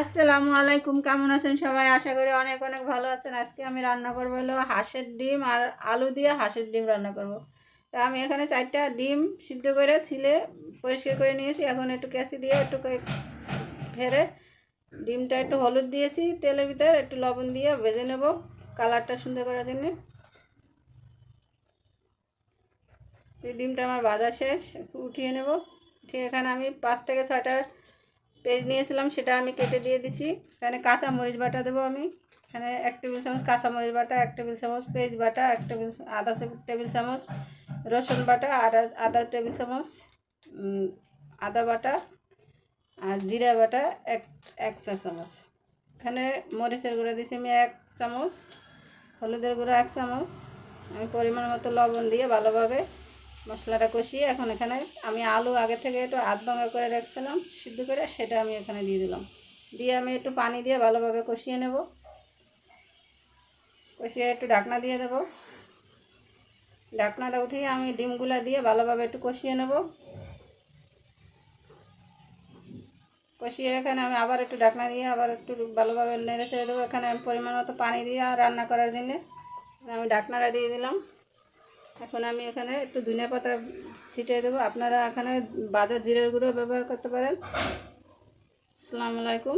আসসালামু আলাইকুম, কেমন আছেন সবাই? আশা করি অনেক অনেক ভালো আছেন। আজকে আমি রান্না করব হলো হাঁসের ডিম আর আলু দিয়ে হাঁসের ডিম রান্না করব। তা আমি এখানে চারটা ডিম সিদ্ধ করে ছিলে পরিষ্কার করে নিয়েছি। এখন একটু ক্যাসি দিয়ে একটু ফেরে ডিমটা একটু হলুদ দিয়েছি, তেলের ভিতরে একটু লবণ দিয়ে ভেজে নেব কালারটা সুন্দর করার জন্য। ডিমটা আমার বাজার শেষ উঠিয়ে নেব। উঠিয়ে এখানে আমি পাঁচ থেকে ছয়টা পেঁয়াজ নিয়েছিলাম, সেটা আমি কেটে দিয়ে দিছি। এখানে কাঁচা মরিচ বাটা দেবো আমি। এখানে এক টেবিল চামচ কাঁচা মরিচ বাটা, এক টেবিল চামচ পেঁয়াজ বাটা, এক টেবিল আধা টেবিল চামচ রসুন বাটা, আধা আধা টেবিল চামচ আদা বাটা আর জিরা বাটা এক এক চা চামচ। এখানে মরিচের গুঁড়া দিয়েছি আমি এক চামচ, হলুদের গুঁড়া এক চামচ। আমি পরিমাণ মতো লবণ দিয়ে ভালোভাবে মশলাটা কষিয়ে এখন এখানে আমি আলু আগে থেকে একটু আধ ভাঙা করে রাখছিলাম, সিদ্ধ করে সেটা আমি এখানে দিয়ে দিলাম। দিয়ে আমি একটু পানি দিয়ে ভালোভাবে কষিয়ে নেব। কষিয়ে একটু ঢাকনা দিয়ে দেবো। ঢাকনাটা উঠিয়ে আমি ডিমগুলা দিয়ে ভালোভাবে একটু কষিয়ে নেব। কষিয়ে এখানে আমি আবার একটু ঢাকনা দিয়ে আবার একটু ভালোভাবে নেড়ে ছেড়ে দেবো। এখানে আমি পরিমাণ মতো পানি দিয়ে রান্না করার জন্য আমি ঢাকনাটা দিয়ে দিলাম। এখন আমি এখানে একটু ধনিয়া পাতা ছিটিয়ে দেবো। আপনারা এখানে বাজার জিরের গুঁড়ো ব্যবহার করতে পারেন। আসসালামু আলাইকুম।